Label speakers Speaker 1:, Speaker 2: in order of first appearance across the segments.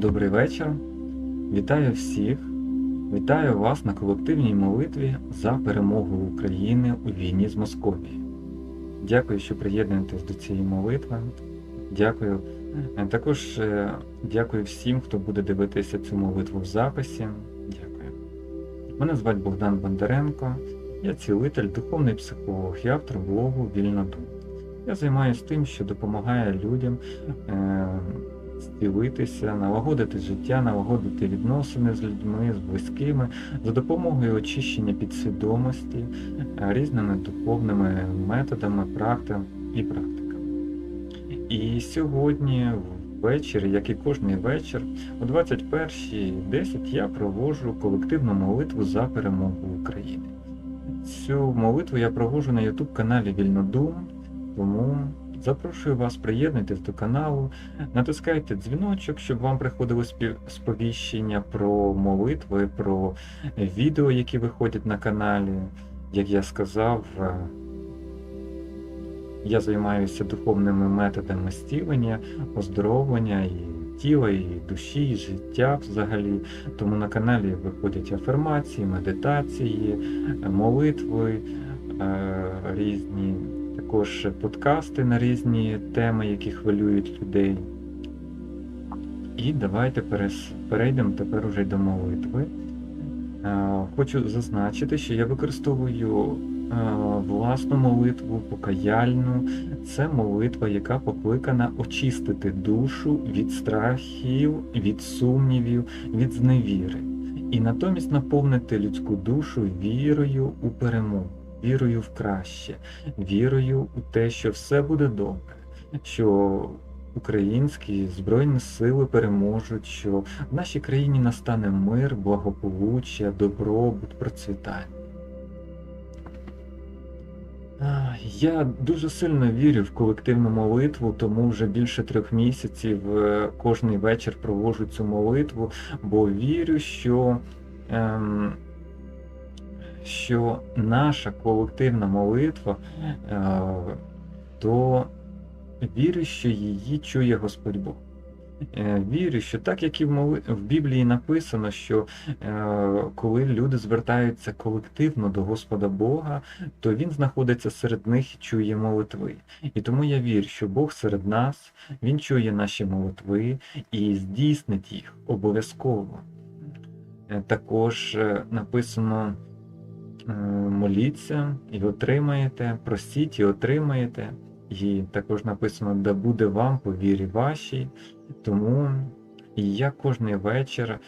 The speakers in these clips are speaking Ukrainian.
Speaker 1: Добрий вечір. Вітаю всіх. Вітаю вас на колективній молитві за перемогу України у війні з Московією. Дякую, що приєднуєтесь до цієї молитви. Дякую. Е, Також е, дякую всім, хто буде дивитися цю молитву в записі. Дякую. Мене звати Богдан Бондаренко. Я цілитель, духовний психолог і автор блогу Вільнодум. Я займаюся тим, що допомагає людям е, зцілитися, налагодити життя, налагодити відносини з людьми, з близькими за допомогою очищення підсвідомості е, різними духовними методами, практиками і практиками. І сьогодні ввечері, як і кожний вечір, о 21.10 я проводжу колективну молитву за перемогу України. Цю молитву я проводжу на YouTube каналі Вільнодум, тому запрошую вас, приєднуйтесь до каналу, натискайте дзвіночок, щоб вам приходило сповіщення про молитви, про відео, які виходять на каналі. Як я сказав, е, я займаюся духовними методами зцілення, оздоровлення і тіла, і душі, і життя взагалі. Тому на каналі виходять афірмації, медитації, е, молитви е, різні, також подкасти на різні теми, які хвилюють людей. І давайте перейдемо тепер уже до молитви. Хочу зазначити, що я використовую власну молитву покаяльну. Це молитва, яка покликана очистити душу від страхів, від сумнівів, від зневіри. І натомість наповнити людську душу вірою у перемогу, вірою в краще, вірою у те, що все буде добре, що українські збройні сили переможуть, що в нашій країні настане мир, благополуччя, добробут, процвітання. Я дуже сильно вірю в колективну молитву, тому вже більше трьох місяців е, кожний вечір проводжу цю молитву, бо вірю, що, ем, що наша колективна молитва, е, то вірю, що її чує Господь Бог. Е, Вірю, що так як і в, Біблії написано, що е, коли люди звертаються колективно до Господа Бога, то Він знаходиться серед них і чує молитви. І тому я вірю, що Бог серед нас, Він чує наші молитви і здійснить їх обов'язково. Е, Також е, написано е, моліться і отримаєте, просіть і отримаєте. І також написано, да буде вам по вірі вашій. Тому я кожний вечір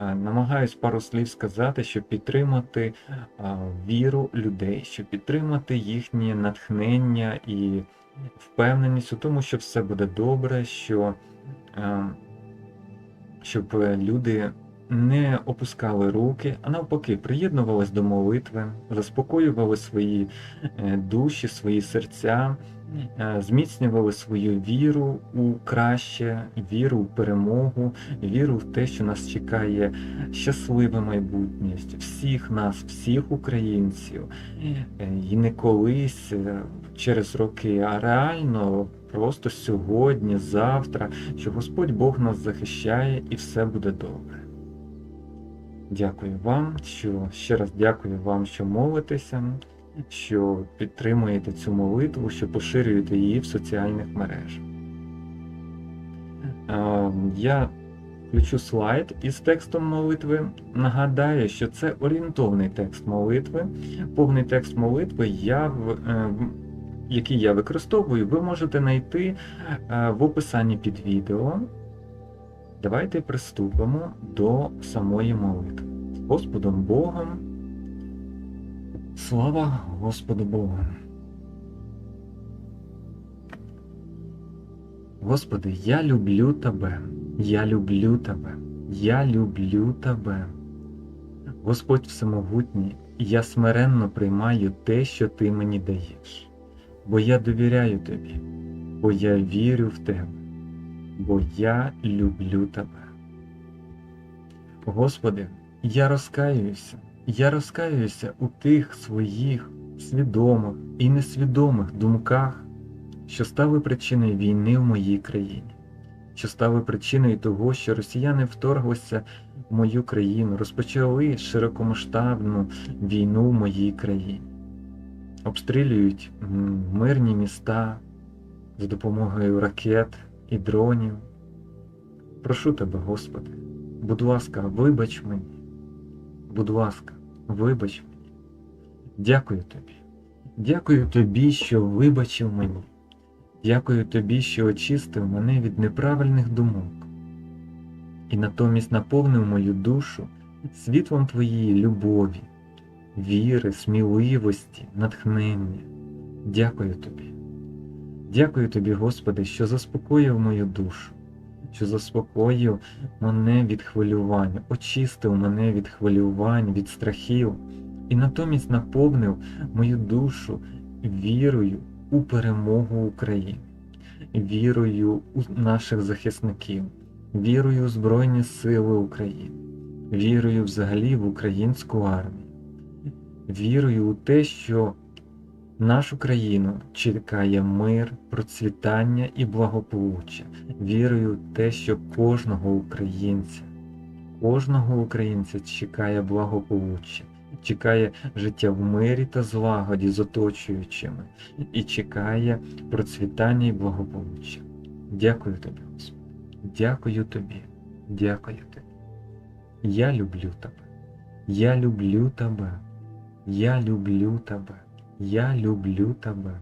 Speaker 1: е, намагаюсь пару слів сказати, щоб підтримати е, віру людей, щоб підтримати їхнє натхнення і впевненість у тому, що все буде добре, що е, щоб е, люди не опускали руки, а навпаки, приєднувались до молитви, заспокоювали свої е, душі, свої серця, е, зміцнювали свою віру у краще, віру у перемогу, віру в те, що нас чекає щасливе майбутнє, всіх нас, всіх українців, Е, і не колись через роки, а реально просто сьогодні, завтра, що Господь Бог нас захищає і все буде добре. Дякую вам, що ще раз дякую вам, що молитеся, що підтримуєте цю молитву, що поширюєте її в соціальних мережах. Я включу слайд із текстом молитви. Нагадаю, що це орієнтовний текст молитви. Повний текст молитви, я, е, який я використовую, ви можете знайти е, в описанні під відео. Давайте приступимо до самої молитви. Господом Богом. Слава Господу Богу. Господи, я люблю Тебе, я люблю Тебе, я люблю Тебе. Господь Всемогутній, я смиренно приймаю те, що Ти мені даєш, бо я довіряю Тобі, бо я вірю в Тебе, бо я люблю Тебе. Господи, я розкаююся, я розкаююся у тих своїх свідомих і несвідомих думках, що стали причиною війни в моїй країні. що стали причиною того, що росіяни вторглися в мою країну, розпочали широкомасштабну війну в моїй країні, обстрілюють мирні міста за допомогою ракет і дронів. Прошу тебе, Господи, будь ласка, вибач мені, будь ласка, вибач мені. Дякую тобі. Дякую тобі, що вибачив мені. Дякую тобі, що очистив мене від неправильних думок і натомість наповнив мою душу світлом твоєї любові, віри, сміливості, натхнення. Дякую тобі. Дякую тобі, Господи, що заспокоїв мою душу, що заспокоїв мене від хвилювань, очистив мене від хвилювань, від страхів і натомість наповнив мою душу вірою у перемогу України, вірою у наших захисників, вірою у Збройні Сили України, вірою взагалі в українську армію, вірою у те, що нашу країну чекає мир, процвітання і благополуччя, вірою у те, що кожного українця, кожного українця чекає благополуччя чекає життя в мирі та злагоді з оточуючими і чекає процвітання і благополуччя. Дякую тобі, Господи. Дякую тобі, дякую тобі. Я люблю тебе. Я люблю тебе. Я люблю тебе. Я люблю тебе.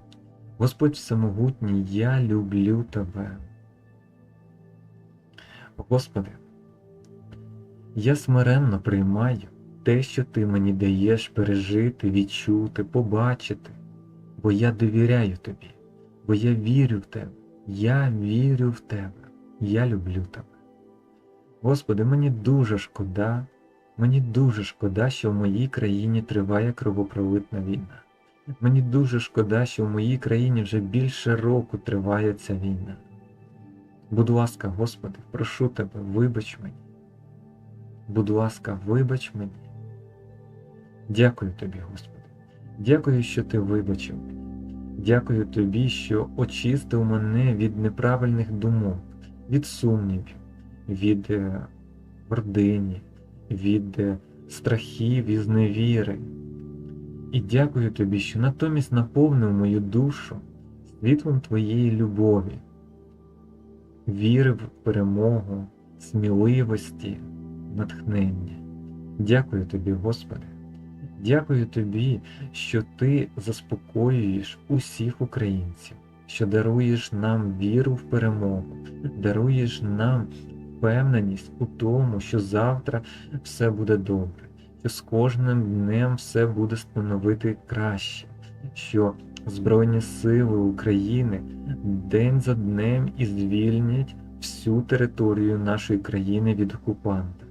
Speaker 1: Господь Всемогутній, я люблю тебе. Господи, я смиренно приймаю те, що ти мені даєш пережити, відчути, побачити, бо я довіряю тобі, бо я вірю в тебе, я вірю в тебе, я люблю тебе. Господи, мені дуже шкода, мені дуже шкода, що в моїй країні триває кровопролитна війна. Мені дуже шкода, що в моїй країні вже більше року триває ця війна. Будь ласка, Господи, прошу тебе, вибач мені. Будь ласка, вибач мені. Дякую тобі, Господи. Дякую, що ти вибачив мені. Дякую тобі, що очистив мене від неправильних думок, від сумнівів, від е, гордині, від е, страхів і зневіри. І дякую тобі, що натомість наповнив мою душу світлом твоєї любові, віри в перемогу, сміливості, натхнення. Дякую тобі, Господи. Дякую тобі, що ти заспокоюєш усіх українців, що даруєш нам віру в перемогу, даруєш нам впевненість у тому, що завтра все буде добре, що з кожним днем все буде становити краще, що Збройні Сили України день за днем і звільнять всю територію нашої країни від окупанта,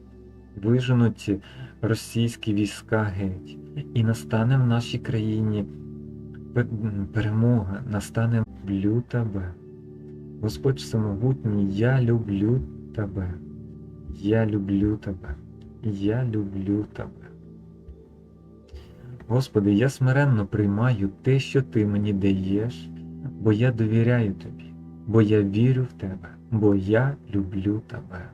Speaker 1: виженуть російські війська геть, і настане в нашій країні перемога, настане люблю тебе. Господь Всемогутній, я люблю тебе, я люблю тебе, я люблю тебе. Господи, я смиренно приймаю те, що Ти мені даєш, бо я довіряю Тобі, бо я вірю в Тебе, бо я люблю Тебе.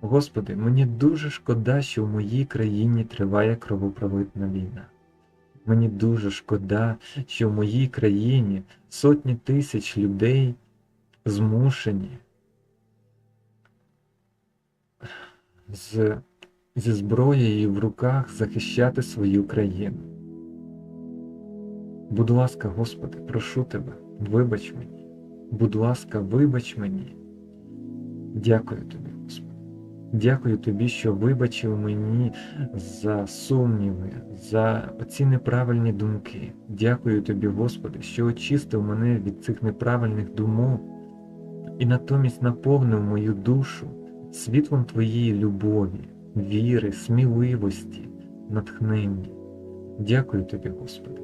Speaker 1: Господи, мені дуже шкода, що в моїй країні триває кровопролитна війна. Мені дуже шкода, що в моїй країні сотні тисяч людей змушені зі зброєю в руках захищати свою країну. Будь ласка, Господи, прошу Тебе, вибач мені. Будь ласка, вибач мені. Дякую Тобі, Господи. Дякую тобі, що вибачив мені за сумніви, за ці неправильні думки. Дякую тобі, Господи, що очистив мене від цих неправильних думок і натомість наповнив мою душу світлом Твоєї любові, віри, сміливості, натхнення. Dякую тобі, Господи.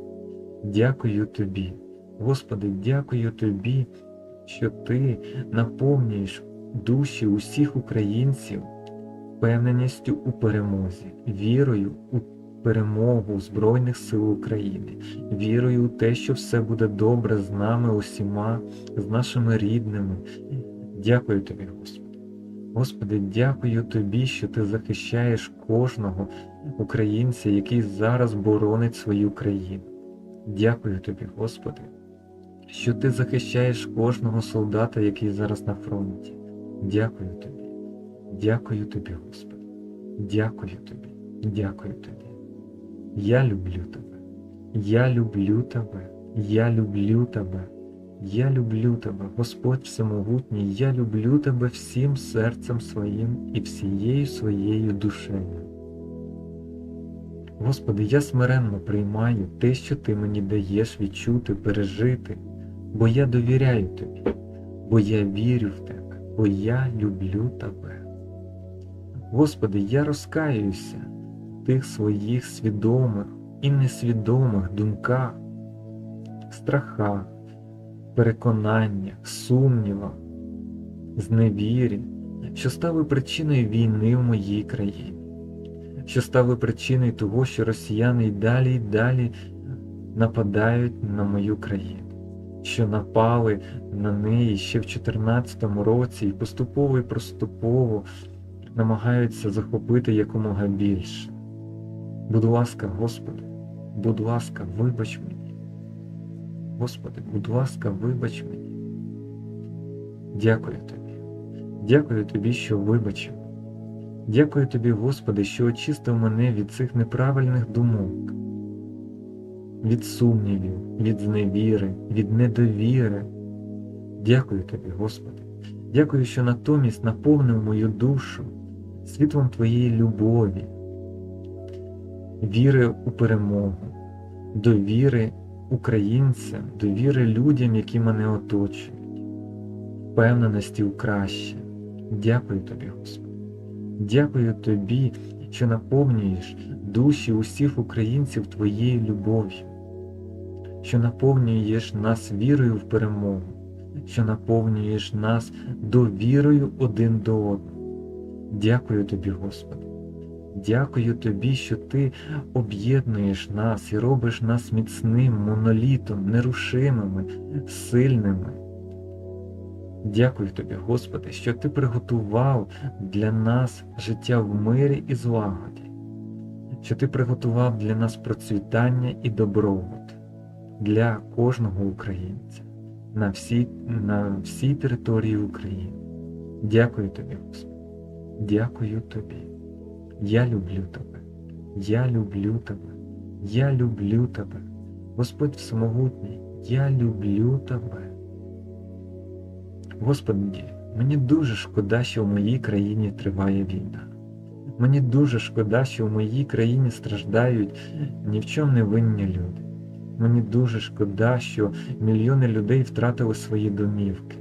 Speaker 1: Дякую тобі. Господи, дякую тобі, що Ти наповнюєш душі усіх українців впевненістю у перемозі, вірою у перемогу Збройних сил України, вірою у те, що все буде добре з нами усіма, з нашими рідними, Дякую тобі, Господи. Господи, дякую тобі, що ти захищаєш кожного українця, який зараз боронить свою країну. Дякую тобі, Господи, що ти захищаєш кожного солдата, який зараз на фронті. Дякую тобі. Дякую тобі, Господи. Дякую тобі. Дякую тобі. Я люблю тебе. Я люблю тебе. Я люблю тебе. Я люблю тебе, Господь Всемогутній, я люблю тебе всім серцем своїм і всією своєю душею. Господи, я смиренно приймаю те, що Ти мені даєш відчути, пережити, бо я довіряю Тобі, бо я вірю в Тебе, бо я люблю Тебе. Господи, я розкаюся в тих своїх свідомих і несвідомих думках, страхах переконаннях, сумнівах, зневірі, що стали причиною війни в моїй країні, що стали причиною того, що росіяни й далі й далі нападають на мою країну, що напали на неї ще в 2014 році і поступово і поступово намагаються захопити якомога більше. Будь ласка, Господи, будь ласка, вибач мені. Господи, будь ласка, вибач мені. Дякую Тобі. Дякую Тобі, що вибачив. Дякую Тобі, Господи, що очистив мене від цих неправильних думок, від сумнівів, від зневіри, від недовіри. Дякую Тобі, Господи. Дякую, що натомість наповнив мою душу світлом Твоєї любові, віри у перемогу, довіри українцям, довіри людям, які мене оточують, впевненості у краще. Дякую тобі, Господи. Дякую тобі, що наповнюєш душі усіх українців Твоєю любов'ю, що наповнюєш нас вірою в перемогу, що наповнюєш нас довірою один до одного. Дякую тобі, Господи. Дякую тобі, що ти об'єднуєш нас і робиш нас міцним, монолітом, нерушимими, сильними. Дякую тобі, Господи, що ти приготував для нас життя в мирі і злагоді, що ти приготував для нас процвітання і добробут для кожного українця на всій, на всій території України. Дякую тобі, Господи. Дякую тобі. Я люблю тебе, я люблю тебе, я люблю тебе, Господь Всемогутній, я люблю тебе. Господи, мені дуже шкода, що в моїй країні триває війна. Мені дуже шкода, що в моїй країні страждають ні в чому не винні люди. Мені дуже шкода, що мільйони людей втратили свої домівки,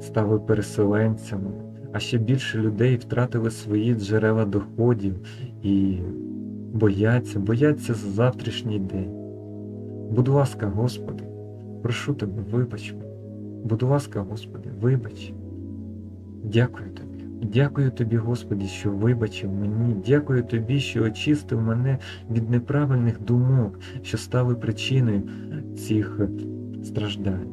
Speaker 1: стали переселенцями а ще більше людей втратили свої джерела доходів і бояться, бояться за завтрашній день. Будь ласка, Господи, прошу тебе, вибач. Будь ласка, Господи, вибач. Дякую Тобі. Дякую Тобі, Господи, що вибачив мені. Дякую Тобі, що очистив мене від неправильних думок, що стали причиною цих страждань.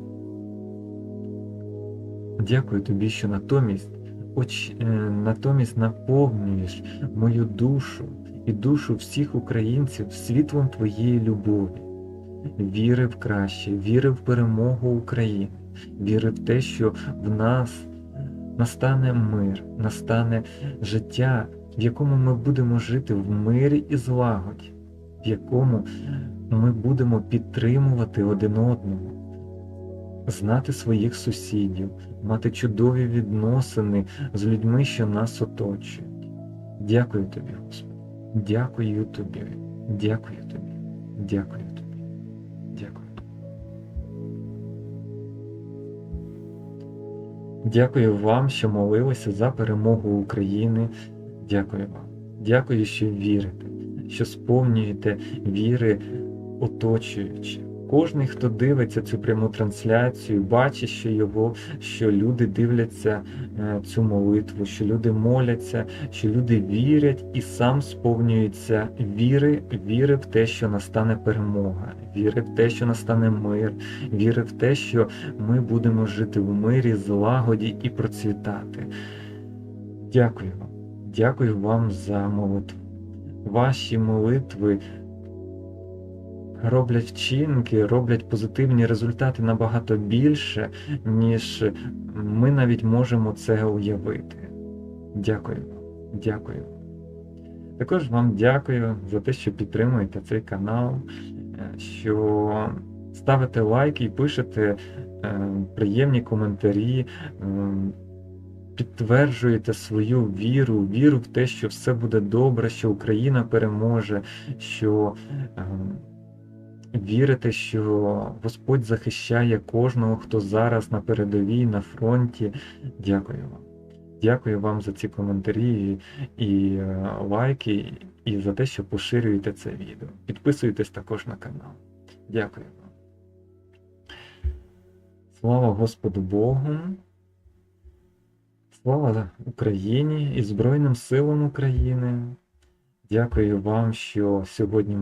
Speaker 1: Дякую Тобі, що натомість Оч, е, натомість наповнюєш мою душу і душу всіх українців світлом Твоєї любові, віри в краще, віри в перемогу України, віри в те, що в нас настане мир, настане життя, в якому ми будемо жити в мирі і злагоді, в якому ми будемо підтримувати один одного знати своїх сусідів, мати чудові відносини з людьми, що нас оточують. Дякую тобі, Господи. Дякую тобі, дякую тобі, дякую тобі, дякую. Дякую вам, що молилися за перемогу України. Дякую вам. Дякую, що вірите, що сповнюєте віри оточуючи кожний, хто дивиться цю пряму трансляцію, бачить, що його, що люди дивляться е, цю молитву, що люди моляться, що люди вірять і сам сповнюється віри, віри в те, що настане перемога, віри в те, що настане мир, віри в те, що ми будемо жити в мирі, злагоді і процвітати. Дякую вам. Дякую вам за молитву. Ваші молитви роблять вчинки, роблять позитивні результати набагато більше, ніж ми навіть можемо це уявити. Дякую. Дякую. Також вам дякую за те, що підтримуєте цей канал, е, що ставите лайки і пишете е, приємні коментарі, е, підтверджуєте свою віру, віру в те, що все буде добре, що Україна переможе, що вірите, що Господь захищає кожного, хто зараз на передовій, на фронті. Дякую вам. Дякую вам за ці коментарі і, і е, лайки, і за те, що поширюєте це відео. Підписуйтесь також на канал. Дякую вам. Слава Господу Богу. Слава Україні і Збройним силам України. Дякую вам, що сьогодні